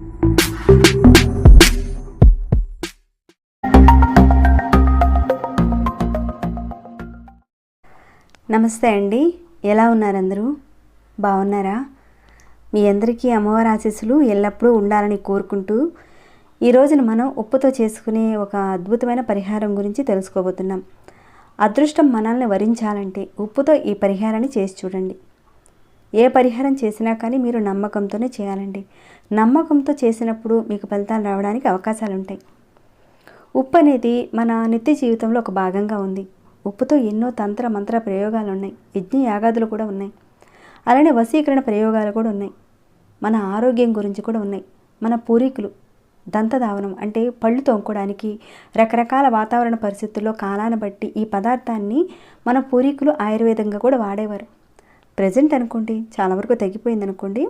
నమస్తే అండి. ఎలా ఉన్నారందరూ బాగున్నారా మీ అందరికీ అమ్మవారి ఆశీస్సులు ఎల్లప్పుడూ ఉండాలని కోరుకుంటూ ఈ రోజున మనం ఉప్పుతో చేసుకునే ఒక అద్భుతమైన పరిహారం గురించి తెలుసుకోబోతున్నాం. అదృష్టం మనల్ని వరించాలంటే ఉప్పుతో ఈ పరిహారాన్ని చేసి చూడండి. ఏ పరిహారం చేసినా కానీ మీరు నమ్మకంతోనే చేయాలండి. నమ్మకంతో చేసినప్పుడు మీకు ఫలితాలు రావడానికి అవకాశాలు ఉంటాయి ఉప్పు అనేది మన నిత్య జీవితంలో ఒక భాగంగా ఉంది. ఉప్పుతో ఎన్నో తంత్ర మంత్ర ప్రయోగాలు ఉన్నాయి యజ్ఞ యాగాదులు కూడా ఉన్నాయి. అలానే వశీకరణ ప్రయోగాలు కూడా ఉన్నాయి. మన ఆరోగ్యం గురించి కూడా ఉన్నాయి. మన పూర్వీకులు దంతధావనం అంటే పళ్ళు తోముకోవడానికి రకరకాల వాతావరణ పరిస్థితుల్లో కాలాన్ని బట్టి ఈ పదార్థాన్ని మన పూర్వీకులు ఆయుర్వేదంగా కూడా వాడేవారు. ప్రజెంట్ అనుకోండి చాలా వరకు తగ్గిపోయింది అనుకోండి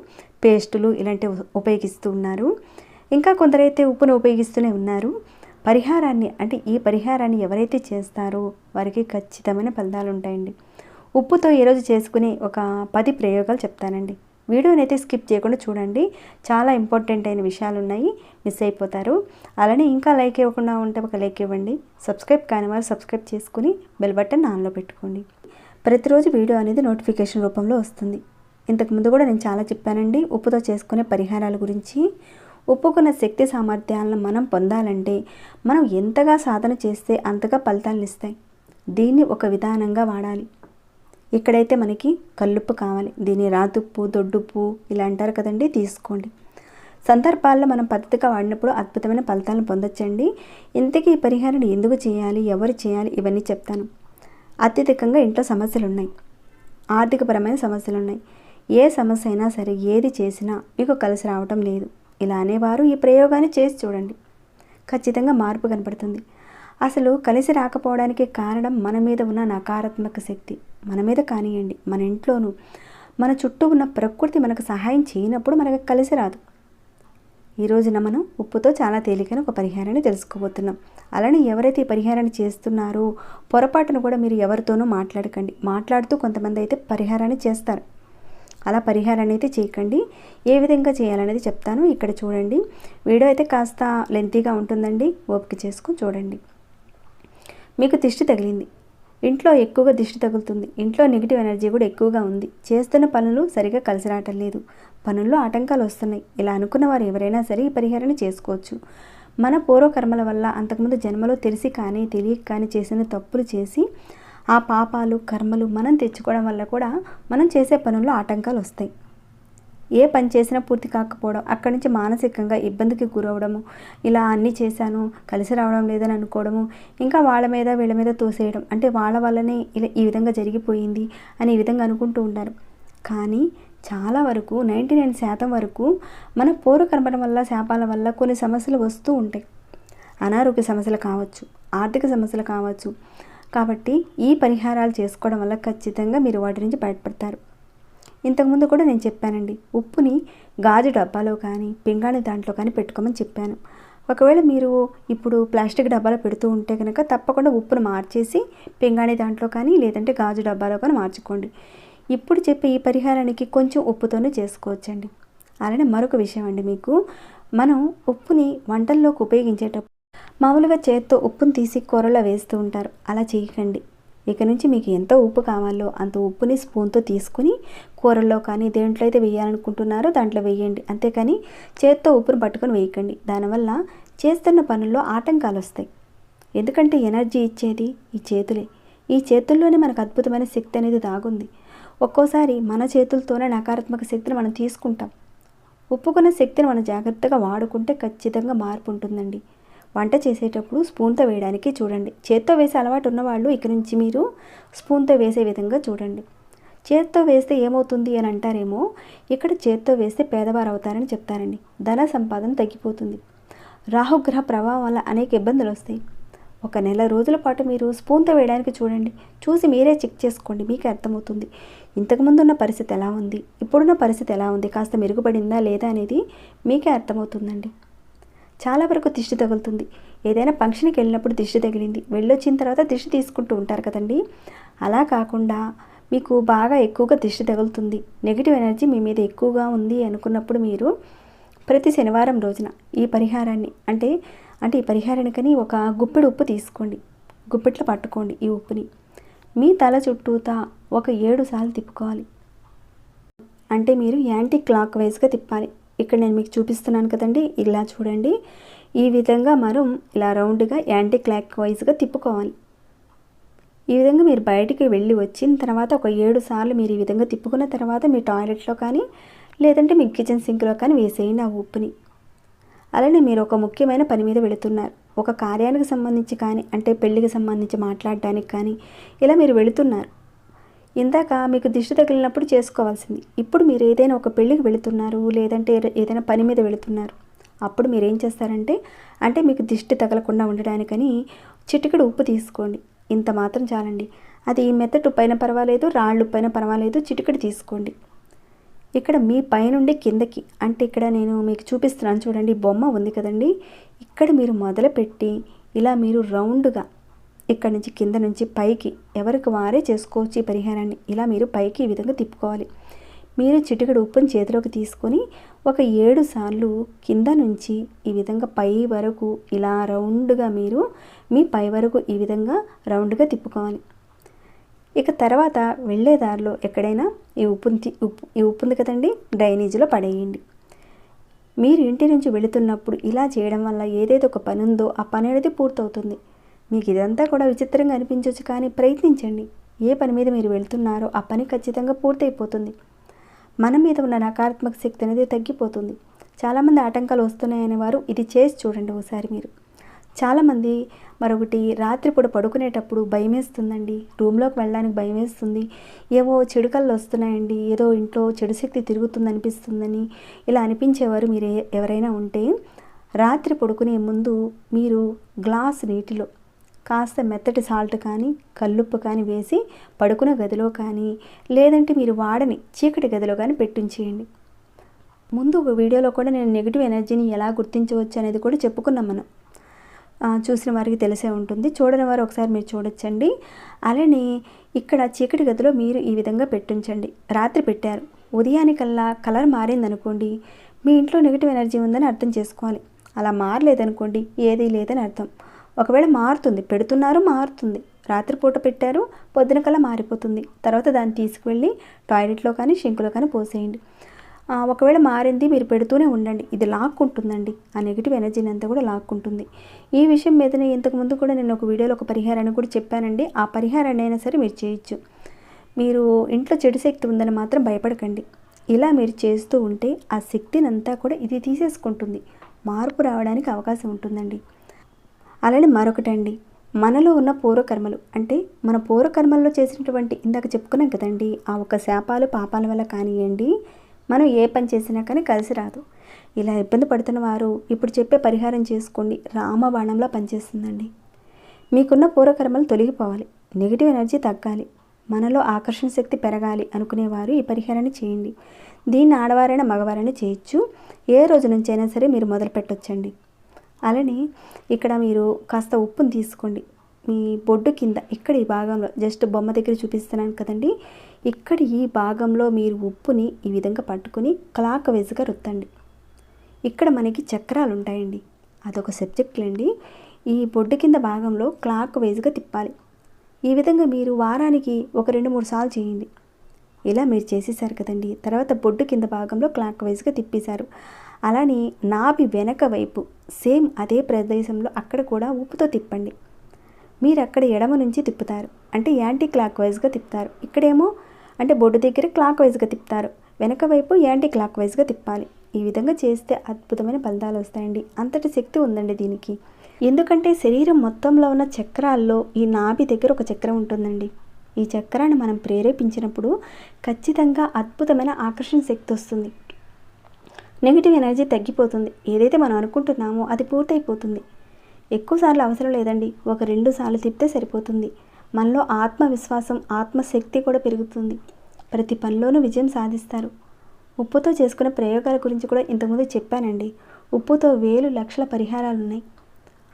పేస్టులు ఇలాంటివి ఉపయోగిస్తూ ఉన్నారు. ఇంకా కొందరైతే ఉప్పును ఉపయోగిస్తూనే ఉన్నారు. పరిహారాన్ని అంటే ఈ పరిహారాన్ని ఎవరైతే చేస్తారో వారికి ఖచ్చితమైన ఫలితాలు ఉంటాయండి. ఉప్పుతో ఈరోజు చేసుకునే ఒక పది ప్రయోగాలు చెప్తానండి. వీడియోని అయితే స్కిప్ చేయకుండా చూడండి. చాలా ఇంపార్టెంట్ అయిన విషయాలు ఉన్నాయి మిస్ అయిపోతారు. అలానే ఇంకా లైక్ ఇవ్వకుండా ఉంటే ఒక లైక్ ఇవ్వండి. సబ్స్క్రైబ్ కాని వారు సబ్స్క్రైబ్ చేసుకుని బెల్ బటన్ ఆన్లో పెట్టుకోండి. ప్రతిరోజు వీడియో అనేది నోటిఫికేషన్ రూపంలో వస్తుంది. ఇంతకుముందు కూడా నేను చాలా చెప్పానండి. ఉప్పుతో చేసుకునే పరిహారాల గురించి. ఉప్పుకున్న శక్తి సామర్థ్యాలను మనం పొందాలంటే మనం ఎంతగా సాధన చేస్తే అంతగా ఫలితాలను ఇస్తాయి. దీన్ని ఒక విధానంగా వాడాలి. ఇక్కడైతే మనకి కల్లుప్పు కావాలి. దీన్ని రాతుప్పు దొడ్డుప్పు ఇలా అంటారు కదండి తీసుకోండి. సందర్భాల్లో మనం పద్ధతిగా వాడినప్పుడు అద్భుతమైన ఫలితాలను పొందొచ్చండి. ఇంతకీ ఈ పరిహారాన్ని ఎందుకు చేయాలి? ఎవరు చేయాలి? ఇవన్నీ చెప్తాను. అత్యధికంగా ఇంట్లో సమస్యలు ఉన్నాయి ఆర్థికపరమైన సమస్యలు ఉన్నాయి ఏ సమస్య అయినా సరే ఏది చేసినా మీకు కలిసి రావటం లేదు. ఇలా అనేవారు ఈ ప్రయోగాన్ని చేసి చూడండి. ఖచ్చితంగా మార్పు కనపడుతుంది. అసలు కలిసి రాకపోవడానికి కారణం మన మీద ఉన్న నకారాత్మక శక్తి. మన మీద కానివ్వండి మన ఇంట్లోనూ మన చుట్టూ ఉన్న ప్రకృతి మనకు సహాయం చేయనప్పుడు మనకు కలిసి రాదు. ఈ రోజున మనం ఉప్పుతో చాలా తేలికైన ఒక పరిహారాన్ని తెలుసుకోబోతున్నాం. అలానే ఎవరైతే ఈ పరిహారాన్ని చేస్తున్నారో పొరపాటును కూడా మీరు ఎవరితోనూ మాట్లాడకండి. మాట్లాడుతూ కొంతమంది అయితే పరిహారాన్ని చేస్తారు. అలా పరిహారాన్ని అయితే చేయకండి. ఏ విధంగా చేయాలనేది చెప్తాను. ఇక్కడ చూడండి. వీడియో అయితే కాస్త లెంతీగా ఉంటుందండి. ఓపిక చేసుకుని చూడండి. మీకు తిష్టి తగిలింది. ఇంట్లో ఎక్కువగా దిష్టి తగులుతుంది. ఇంట్లో నెగిటివ్ ఎనర్జీ కూడా ఎక్కువగా ఉంది. చేస్తున్న పనులు సరిగా కలిసి రావటం లేదు. పనుల్లో ఆటంకాలు వస్తున్నాయి. ఇలా అనుకున్న వారు ఎవరైనా సరే ఈ పరిహారాన్ని చేసుకోవచ్చు. మన పూర్వకర్మల వల్ల అంతకుముందు జన్మలో తెలిసి కానీ తెలియక కానీ చేసిన తప్పులు చేసి ఆ పాపాలు కర్మలు మనం తెచ్చుకోవడం వల్ల కూడా మనం చేసే పనుల్లో ఆటంకాలు వస్తాయి. ఏ పని చేసినా పూర్తి కాకపోవడం అక్కడి నుంచి మానసికంగా ఇబ్బందికి గురవడము ఇలా అన్నీ చేశాను కలిసి రావడం లేదని అనుకోవడము ఇంకా వాళ్ళ మీద వీళ్ళ మీద తోసేయడం అంటే వాళ్ళ వల్లనే ఇలా ఈ విధంగా జరిగిపోయింది అని ఈ విధంగా అనుకుంటూ ఉంటారు కానీ చాలా వరకు నైంటీ నైన్ శాతం వరకు మన పూర్వకర్మల వల్ల శాపాల వల్ల కొన్ని సమస్యలు వస్తూ ఉంటాయి. అనారోగ్య సమస్యలు కావచ్చు ఆర్థిక సమస్యలు కావచ్చు. కాబట్టి ఈ పరిహారాలు చేసుకోవడం వల్ల ఖచ్చితంగా మీరు వాటి నుంచి బయటపడతారు. ఇంతకుముందు కూడా నేను చెప్పానండి. ఉప్పుని గాజు డబ్బాలో కానీ పింగాణి దాంట్లో కానీ పెట్టుకోమని చెప్పాను. ఒకవేళ మీరు ఇప్పుడు ప్లాస్టిక్ డబ్బాలో పెడుతూ ఉంటే కనుక తప్పకుండా ఉప్పును మార్చేసి పింగాణి దాంట్లో కానీ లేదంటే గాజు డబ్బాలో కానీ మార్చుకోండి. ఇప్పుడు చెప్పే ఈ పరిహారానికి కొంచెం ఉప్పుతోనే చేసుకోవచ్చండి. అలానే మరొక విషయం అండి మీకు. మనం ఉప్పుని వంటల్లోకి ఉపయోగించేటప్పుడు మామూలుగా చేత్తో ఉప్పును తీసి కూరలో వేస్తూ ఉంటారు. అలా చేయకండి. ఇక నుంచి మీకు ఎంత ఉప్పు కావాలో అంత ఉప్పుని స్పూన్తో తీసుకుని కూరల్లో కానీ దేంట్లో అయితే వేయాలనుకుంటున్నారో దాంట్లో వేయండి. అంతేకాని చేత్తో ఉప్పును పట్టుకొని వేయకండి. దానివల్ల చేస్తున్న పనుల్లో ఆటంకాలు వస్తాయి. ఎందుకంటే ఎనర్జీ ఇచ్చేది ఈ చేతులే. ఈ చేతుల్లోనే మనకు అద్భుతమైన శక్తి అనేది దాగుంది. ఒక్కోసారి మన చేతులతోనే నకారాత్మక శక్తిని మనం తీసుకుంటాం. ఉప్పుకున్న శక్తిని మనం జాగ్రత్తగా వాడుకుంటే ఖచ్చితంగా మార్పు ఉంటుందండి. వంట చేసేటప్పుడు స్పూన్తో వేయడానికి చూడండి. చేత్తో వేసే అలవాటు ఉన్నవాళ్ళు ఇక నుంచి మీరు స్పూన్తో వేసే విధంగా చూడండి. చేత్తో వేస్తే ఏమవుతుంది అని అంటారేమో? ఇక్కడ చేత్తో వేస్తే పేదవారు అవుతారని చెప్తారండి. ధన సంపాదన తగ్గిపోతుంది. రాహుగ్రహ ప్రభావం వల్ల అనేక ఇబ్బందులు వస్తాయి. ఒక నెల రోజుల పాటు మీరు స్పూన్తో వేయడానికి చూడండి. చూసి మీరే చెక్ చేసుకోండి. మీకే అర్థమవుతుంది. ఇంతకుముందు ఉన్న పరిస్థితి ఎలా ఉంది? ఇప్పుడున్న పరిస్థితి ఎలా ఉంది? కాస్త మెరుగుపడిందా లేదా అనేది మీకే అర్థమవుతుందండి. చాలా వరకు దిష్టి తగులుతుంది. ఏదైనా ఫంక్షన్కి వెళ్ళినప్పుడు దిష్టి తగిలింది. వెళ్ళొచ్చిన తర్వాత దిష్టి తీసుకుంటూ ఉంటారు కదండి. అలా కాకుండా మీకు బాగా ఎక్కువగా దిష్టి తగులుతుంది. నెగిటివ్ ఎనర్జీ మీ మీద ఎక్కువగా ఉంది అనుకున్నప్పుడు మీరు ప్రతి శనివారం రోజున ఈ పరిహారాన్ని అంటే అంటే ఈ పరిహారానికని ఒక గుప్పెడు ఉప్పు తీసుకోండి. గుప్పెట్లో పట్టుకోండి ఈ ఉప్పుని. మీ తల చుట్టూతా ఒక ఏడు సార్లు తిప్పుకోవాలి. అంటే మీరు యాంటీ క్లాక్ వైజ్గా తిప్పాలి. ఇక్కడ నేను మీకు చూపిస్తున్నాను కదండి. ఇలా చూడండి. ఈ విధంగా మనం ఇలా రౌండ్గా యాంటీ క్లాక్ వైజ్గా తిప్పుకోవాలి. ఈ విధంగా మీరు బయటికి వెళ్ళి వచ్చిన తర్వాత ఒక ఏడు సార్లు మీరు ఈ విధంగా తిప్పుకున్న తర్వాత మీ టాయిలెట్లో కానీ లేదంటే మీ కిచెన్ సింక్లో కానీ వేసేయండి ఆ ఉప్పుని. అలానే మీరు ఒక ముఖ్యమైన పని మీద వెళుతున్నారు. ఒక కార్యానికి సంబంధించి కానీ అంటే పెళ్ళికి సంబంధించి మాట్లాడడానికి కానీ ఇలా మీరు వెళుతున్నారు. ఇందాక మీకు దిష్టి తగిలినప్పుడు చేసుకోవాల్సింది. ఇప్పుడు మీరు ఏదైనా ఒక పెళ్ళికి వెళుతున్నారు లేదంటే ఏదైనా పని మీద వెళుతున్నారు. అప్పుడు మీరు ఏం చేస్తారంటే అంటే మీకు దిష్టి తగలకుండా ఉండడానికని చిటికెడు ఉప్పు తీసుకోండి. ఇంత మాత్రం చాలండి. అది మెత్తటి పైన పర్వాలేదు రాళ్ళు పైన పర్వాలేదు చిటికెడు తీసుకోండి. ఇక్కడ మీ పైనుండి కిందకి అంటే ఇక్కడ నేను మీకు చూపిస్తున్నాను చూడండి బొమ్మ ఉంది కదండి. ఇక్కడ మీరు మొదలుపెట్టి ఇలా మీరు రౌండ్గా ఇక్కడ నుంచి కింద నుంచి పైకి ఎవరికి వారే చేసుకోవచ్చు ఈ పరిహారాన్ని. ఇలా మీరు పైకి ఈ విధంగా తిప్పుకోవాలి. మీరు చిటికడు ఉప్పుని చేతిలోకి తీసుకొని ఒక ఏడు సార్లు కింద నుంచి ఈ విధంగా పై వరకు ఇలా రౌండ్గా మీరు మీ పై వరకు ఈ విధంగా రౌండ్గా తిప్పుకోవాలి. ఇక తర్వాత వెళ్ళే దారిలో ఎక్కడైనా ఈ ఉప్పుని ఉప్పు ఈ ఉప్పు ఉంది కదండి డ్రైనేజీలో పడేయండి. మీరు ఇంటి నుంచి వెళుతున్నప్పుడు ఇలా చేయడం వల్ల ఏదైతే ఒక పని ఉందో ఆ పని అనేది పూర్తవుతుంది. మీకు ఇదంతా కూడా విచిత్రంగా అనిపించవచ్చు కానీ ప్రయత్నించండి. ఏ పని మీద మీరు వెళ్తున్నారో ఆ పని ఖచ్చితంగా పూర్తయిపోతుంది. మన మీద ఉన్న నకారాత్మక శక్తి అనేది తగ్గిపోతుంది. చాలామంది ఆటంకాలు వస్తున్నాయనే వారు ఇది చేసి చూడండి ఒకసారి మీరు. చాలామంది మరొకటి రాత్రిపూట పడుకునేటప్పుడు భయం వేస్తుందండి రూమ్లోకి వెళ్ళడానికి భయం వేస్తుంది ఏవో చెడు కళ్ళు వస్తున్నాయండి. ఏదో ఇంట్లో చెడు శక్తి తిరుగుతుంది అనిపిస్తుందని ఇలా అనిపించేవారు మీరు ఎవరైనా ఉంటే రాత్రి పడుకునే ముందు మీరు గ్లాస్ నీటిలో కాస్త మెత్తటి సాల్ట్ కానీ కల్లుప్పు కానీ వేసి పడుకున్న గదిలో కానీ లేదంటే మీరు వాడని చీకటి గదిలో కానీ పెట్టించేయండి. ముందు ఒక వీడియోలో కూడా నేను నెగిటివ్ ఎనర్జీని ఎలా గుర్తించవచ్చు అనేది కూడా చెప్పుకున్నాం మనం. చూసిన వారికి తెలిసే ఉంటుంది. చూడని వారు ఒకసారి మీరు చూడొచ్చండి. అలానే ఇక్కడ చీకటి గదిలో మీరు ఈ విధంగా పెట్టించండి. రాత్రి పెట్టారు. ఉదయానికల్లా కలర్ మారిందనుకోండి. మీ ఇంట్లో నెగిటివ్ ఎనర్జీ ఉందని అర్థం చేసుకోవాలి. అలా మారలేదనుకోండి ఏదీ లేదని అర్థం. ఒకవేళ మారుతుంది పెడుతున్నారు మారుతుంది. రాత్రిపూట పెట్టారు పొద్దున కల్లా మారిపోతుంది. తర్వాత దాన్ని తీసుకువెళ్ళి టాయిలెట్లో కానీ షింకులో కానీ పోసేయండి. ఒకవేళ మారింది మీరు పెడుతూనే ఉండండి. ఇది లాక్కుంటుందండి. ఆ నెగిటివ్ ఎనర్జీని అంతా కూడా లాక్కుంటుంది. ఈ విషయం మీదనే ఇంతకుముందు కూడా నేను ఒక వీడియోలో ఒక పరిహారాన్ని కూడా చెప్పానండి. ఆ పరిహారాన్ని అయినా సరే మీరు చేయొచ్చు. మీరు ఇంట్లో చెడు శక్తి ఉందని మాత్రం భయపడకండి. ఇలా మీరు చేస్తూ ఉంటే ఆ శక్తిని అంతా కూడా ఇది తీసేసుకుంటుంది. మార్పు రావడానికి అవకాశం ఉంటుందండి. అలానే మరొకటండి. మనలో ఉన్న పూర్వకర్మలు అంటే మన పూర్వకర్మల్లో చేసినటువంటి ఇందాక చెప్పుకున్నాం కదండి ఆ ఒక శాపాలు పాపాల వల్ల కానివ్వండి మనం ఏ పని చేసినా కానీ కలిసి రాదు. ఇలా ఇబ్బంది పడుతున్న వారు ఇప్పుడు చెప్పే పరిహారం చేసుకోండి రామబాణంలో పనిచేస్తుందండి. మీకున్న పూర్వకర్మలు తొలగిపోవాలి నెగిటివ్ ఎనర్జీ తగ్గాలి మనలో ఆకర్షణ శక్తి పెరగాలి అనుకునేవారు ఈ పరిహారాన్ని చేయండి. దీన్ని ఆడవారైనా మగవారైనా చేయొచ్చు. ఏ రోజు నుంచైనా సరే మీరు మొదలు పెట్టొచ్చండి అలానే ఇక్కడ మీరు కాస్త ఉప్పును తీసుకోండి. మీ బొడ్డు కింద ఇక్కడ ఈ భాగంలో జస్ట్ బొమ్మ దగ్గర చూపిస్తున్నాను కదండి. ఇక్కడ ఈ భాగంలో మీరు ఉప్పుని ఈ విధంగా పట్టుకొని క్లాక్ వైజ్గా రుత్తండి ఇక్కడ మనకి చక్రాలు ఉంటాయండి. అదొక సబ్జెక్టులండి ఈ బొడ్డు కింద భాగంలో క్లాక్ వైజ్గా తిప్పాలి. ఈ విధంగా మీరు వారానికి ఒక రెండు మూడు సార్లు చేయండి. ఇలా మీరు చేసేసారు కదండి. తర్వాత బొడ్డు కింద భాగంలో క్లాక్ వైజ్గా తిప్పేశారు. అలానే నాభి వెనక వైపు సేమ్ అదే ప్రదేశంలో అక్కడ కూడా ఉప్పుతో తిప్పండి. మీరు అక్కడ ఎడమ నుంచి తిప్పుతారు. అంటే యాంటీ క్లాక్ వైజ్గా తిప్పుతారు. ఇక్కడేమో అంటే బొడ్డు దగ్గర క్లాక్ వైజ్గా తిప్పుతారు. వెనక వైపు యాంటీ క్లాక్ వైజ్గా తిప్పాలి. ఈ విధంగా చేస్తే అద్భుతమైన ఫలితాలు వస్తాయండి. అంతటి శక్తి ఉందండి దీనికి. ఎందుకంటే శరీరం మొత్తంలో ఉన్న చక్రాల్లో ఈ నాభి దగ్గర ఒక చక్రం ఉంటుందండి. ఈ చక్రాన్ని మనం ప్రేరేపించినప్పుడు ఖచ్చితంగా అద్భుతమైన ఆకర్షణ శక్తి వస్తుంది. నెగిటివ్ ఎనర్జీ తగ్గిపోతుంది. ఏదైతే మనం అనుకుంటున్నామో అది పూర్తయిపోతుంది. ఎక్కువసార్లు అవసరం లేదండి. ఒక రెండు సార్లు తిప్పితే సరిపోతుంది. మనలో ఆత్మవిశ్వాసం ఆత్మశక్తి కూడా పెరుగుతుంది. ప్రతి పనిలోనూ విజయం సాధిస్తారు. ఉప్పుతో చేసుకునే ప్రయోగాల గురించి కూడా ఇంతకుముందు చెప్పానండి. ఉప్పుతో వేలు లక్షల పరిహారాలు ఉన్నాయి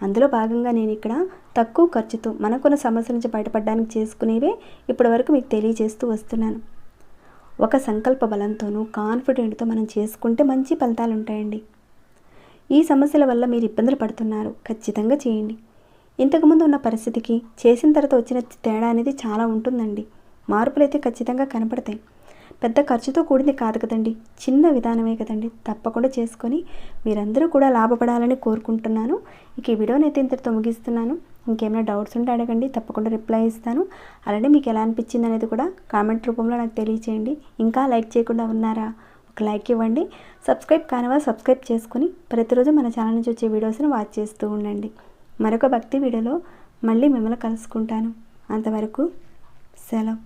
అందులో భాగంగా నేను ఇక్కడ తక్కువ ఖర్చుతో మనకున్న సమస్యల నుంచి బయటపడడానికి చేసుకునేవే ఇప్పటివరకు మీకు తెలియజేస్తూ వస్తున్నాను. ఒక సంకల్ప బలంతోనూ కాన్ఫిడెంట్తో మనం చేసుకుంటే మంచి ఫలితాలు ఉంటాయండి. ఈ సమస్యల వల్ల మీరు ఇబ్బందులు పడుతున్నారు ఖచ్చితంగా చేయండి. ఇంతకుముందు ఉన్న పరిస్థితికి చేసిన తర్వాత వచ్చిన తేడా అనేది చాలా ఉంటుందండి. మార్పులు అయితే ఖచ్చితంగా కనపడతాయి. పెద్ద ఖర్చుతో కూడింది కాదు కదండి. చిన్న విధానమే కదండి. తప్పకుండా చేసుకొని మీరందరూ కూడా లాభపడాలని కోరుకుంటున్నాను. ఇక ఈ వీడియోనైతే ఇంతటితో ముగిస్తున్నాను. ఇంకేమైనా డౌట్స్ ఉంటే అడగండి తప్పకుండా రిప్లై ఇస్తాను. అలానే మీకు ఎలా అనిపించింది అనేది కూడా కామెంట్ రూపంలో నాకు తెలియచేయండి. ఇంకా లైక్ చేయకుండా ఉన్నారా? ఒక లైక్ ఇవ్వండి. సబ్స్క్రైబ్ కానివా సబ్స్క్రైబ్ చేసుకొని ప్రతిరోజు మన ఛానల్ నుంచి వచ్చే వీడియోస్ని వాచ్ చేస్తూ ఉండండి. మరొక భక్తి వీడియోలో మళ్ళీ మిమ్మల్ని కలుసుకుంటాను. అంతవరకు సెలవు.